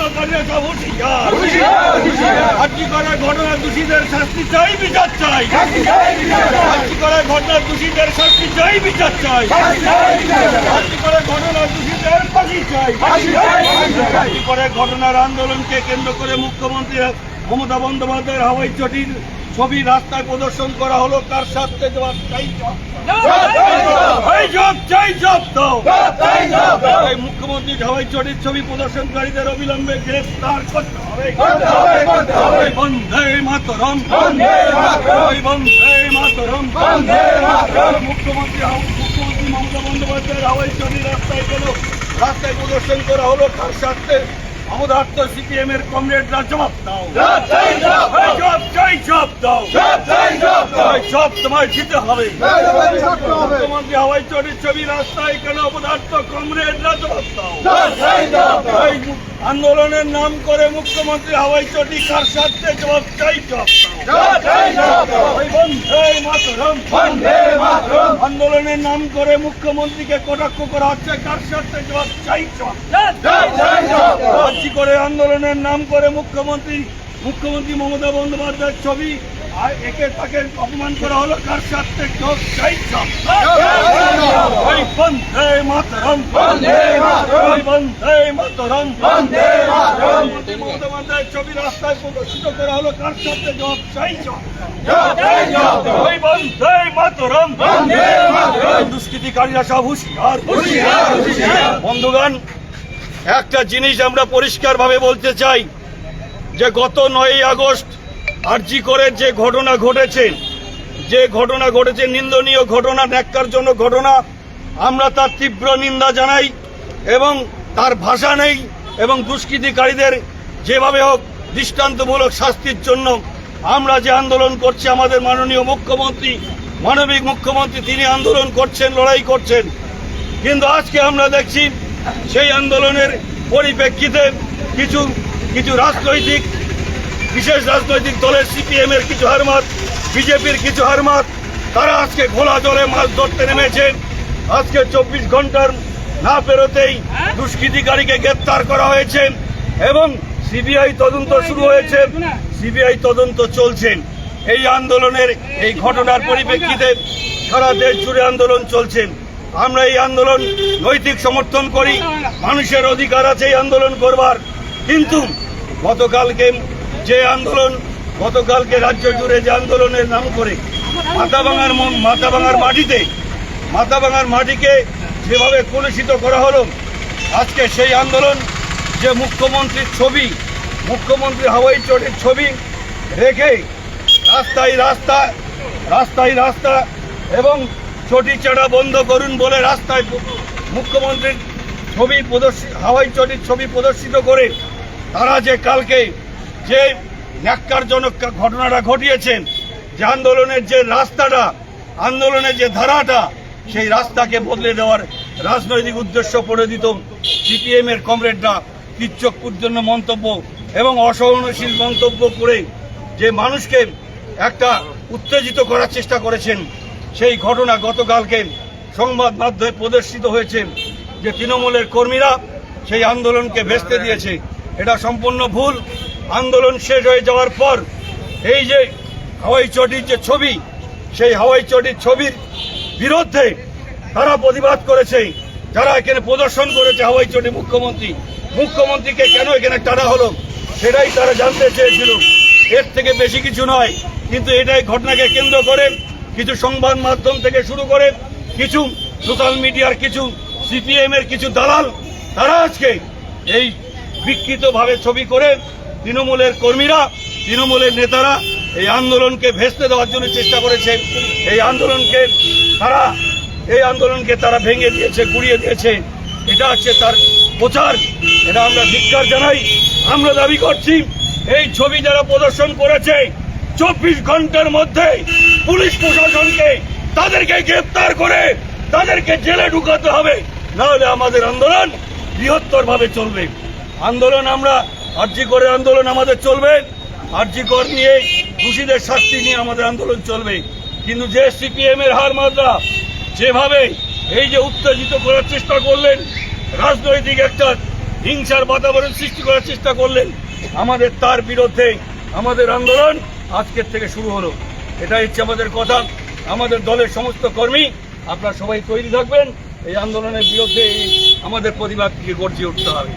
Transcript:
আন্দোলনকারীরা সব হুঁশিয়ার আজকে করার ঘটনা দোষীদের শাস্তি চাই বিচার চাই। আজকে করার ঘটনা দোষীদের শাস্তি চাই বিচার চাই। আজকে করার ঘটনা দোষীদের ফাঁসি চাই আজকে করার ঘটনার আন্দোলনকে কেন্দ্র করে মুখ্যমন্ত্রী মমতা বন্দ্যোপাধ্যায়ের হাওয়াই চটির ছবি রাস্তায় প্রদর্শন করা হলো তার সাথে মুখ্যমন্ত্রী হাওয়াই চটির ছবি প্রদর্শনকারীদের অবিলম্বে গ্রেফতার করতে হবে। বন্দে মাতরম। মুখ্যমন্ত্রী মুখ্যমন্ত্রী মমতা হাওয়াই চটির রাস্তায় গেল। রাস্তায় প্রদর্শন করা হলো তার সাথে? অবধার্ত সিপিএম এর কমরেডরা জবাব চাই দাও। জব তোমায় দিতে হবে। মুখ্যমন্ত্রী হাওয়াই চটির ছবি রাস্তায় কেন অবধার্ত কমরেডরা জবাব দাও আন্দোলনের নাম করে মুখ্যমন্ত্রী হাওয়াই চটি কার সাথে জবাব চাই আন্দোলনের নাম করে মুখ্যমন্ত্রীকে কটাক্ষ করা হচ্ছে কার সাথে জবাব চাই করে আন্দোলনের নাম করে মুখ্যমন্ত্রী মুখ্যমন্ত্রী মমতা বন্দ্যোপাধ্যায়ের ছবি আর একে তাকে অপমান করা হলো কার সাথে? জবাব চাই বন্ধে মাতরম। বন্ধে মাতরম। মমতা বন্দ্যোপাধ্যায়ের ছবি রাস্তায় প্রদর্শিত করা হলো কার সাথে? জবাব চাই জবাব ওই বন্ধে মাতরম। দুষ্কৃতিকারীরা সব হুঁশিয়ার। বন্ধুগণ একটা জিনিস আমরা পরিষ্কারভাবে বলতে চাই যে গত নয়ই আগস্ট আরজি করে যে ঘটনা ঘটেছে, যে ঘটনা ঘটেছে নিন্দনীয় ঘটনা ন্যাক্কার জন্য ঘটনা, আমরা তার তীব্র নিন্দা জানাই এবং তার ভাষা নেই এবং দুষ্কৃতিকারীদের যেভাবে হোক দৃষ্টান্তমূলক শাস্তির জন্য আমরা যে আন্দোলন করছি, আমাদের মাননীয় মুখ্যমন্ত্রী, মানবিক মুখ্যমন্ত্রী তিনি আন্দোলন করছেন, লড়াই করছেন। কিন্তু আজকে আমরা দেখছি সেই আন্দোলনের পরিপ্রেক্ষিতে কিছু কিছু রাজনৈতিক বিশেষ রাজনৈতিক দলের সিপিএম এর কিছু হারমাত বিজেপির কিছু হারমাত, তারা আজকে ঘোলা জলে মাছ ধরতে নেমেছেন। আজকে চব্বিশ ঘণ্টার না পেরোতেই দুষ্কৃতিকারীকে গ্রেপ্তার করা হয়েছে এবং সিবিআই তদন্ত শুরু হয়েছে। সিবিআই তদন্ত চলছে। এই আন্দোলনের এই ঘটনার পরিপ্রেক্ষিতে সারা দেশ জুড়ে আন্দোলন চলছে। আমরা এই আন্দোলন নৈতিক সমর্থন করি, মানুষের অধিকার আছে এই আন্দোলন করবার। কিন্তু গতকালকে যে আন্দোলন গতকালকে রাজ্য জুড়ে যে আন্দোলনের নাম করে, মাথাভাঙার মাথাভাঙার মাটিতে, মাথাভাঙার মাটিকে যেভাবে কলুষিত করা হলো, আজকে সেই আন্দোলন যে মুখ্যমন্ত্রীর ছবি, মুখ্যমন্ত্রী হাওয়াই চটের ছবি রেখে রাস্তায় রাস্তা রাস্তায় রাস্তা এবং চটি চাড়া বন্ধ করুন বলে রাস্তায় মুখ্যমন্ত্রীর ছবি প্রদর্শিত হাওয়াই চটির ছবি প্রদর্শিত করে তারা যে কালকে যে ন্যাক্কারজনক ঘটনাটা ঘটিয়েছেন, যে আন্দোলনের যে রাস্তাটা, আন্দোলনের যে ধারাটা, সেই রাস্তাকে বদলে দেওয়ার রাজনৈতিক উদ্দেশ্য করে দিত সিপিএম এর কমরেডরা কিচ্চকুর জন্য মন্তব্য এবং অসহনশীল মন্তব্য করে যে মানুষকে একটা উত্তেজিত করার চেষ্টা করেছেন, সেই ঘটনা গতকালকে সংবাদ মাধ্যমে প্রদর্শিত হয়েছে যে তৃণমূলের কর্মীরা সেই আন্দোলনকে ভেস্তে দিয়েছে। এটা সম্পূর্ণ ভুল। আন্দোলন শেষ হয়ে যাওয়ার পর এই যে হাওয়াই চটির যে ছবি, সেই হাওয়াই চটির ছবির বিরুদ্ধে তারা প্রতিবাদ করেছে। যারা এখানে প্রদর্শন করেছে হাওয়াই চটি মুখ্যমন্ত্রী, মুখ্যমন্ত্রীকে কেন এখানে টানা হলো, সেটাই তারা জানতে চেয়েছিল। এর থেকে বেশি কিছু নয়, কিন্তু এটাই ঘটনাকে কেন্দ্র করে কিছু সংবাদ মাধ্যম থেকে শুরু করে কিছু সোশ্যাল মিডিয়ার, কিছু সিপিএম এর কিছু দালাল, তারা আজকে এই বিকৃতভাবে ছবি করে তৃণমূলের কর্মীরা, তৃণমূলের নেতারা এই আন্দোলনকে ভেস্তে দেওয়ার জন্য চেষ্টা করেছে এই আন্দোলনকে তারা, এই আন্দোলনকে তারা ভেঙে দিয়েছে গুড়িয়ে দিয়েছে। এটা হচ্ছে তার প্রচার। এটা আমরা ধিক্কার জানাই। আমরা দাবি করছি, এই ছবি যারা প্রদর্শন করেছে, চব্বিশ ঘণ্টার মধ্যে পুলিশ প্রশাসনকে তাদেরকে গ্রেপ্তার করে তাদেরকে জেলে ঢুকাতে হবে। নাহলে আমাদের আন্দোলন বৃহত্তর ভাবে চলবে। আন্দোলন আমরা আর্জি করে আন্দোলন আমাদের চলবে, আর্জি কর নিয়ে দোষীদের শাস্তি নিয়ে আমাদের আন্দোলন চলবে। কিন্তু যে সিপিএম এর হার মাত্রা যেভাবে এই যে উত্তেজিত করার চেষ্টা করলেন, রাজনৈতিক একটা হিংসার বাতাবরণ সৃষ্টি করার চেষ্টা করলেন, আমাদের তার বিরুদ্ধে আমাদের আন্দোলন আজকের থেকে শুরু হলো। এটাই হচ্ছে আমাদের কথা। আমাদের দলের সমস্ত কর্মী, আপনারা সবাই তৈরি থাকবেন। এই আন্দোলনের বিরুদ্ধে আমাদের প্রতিবাদকে গর্জে উঠতে হবে।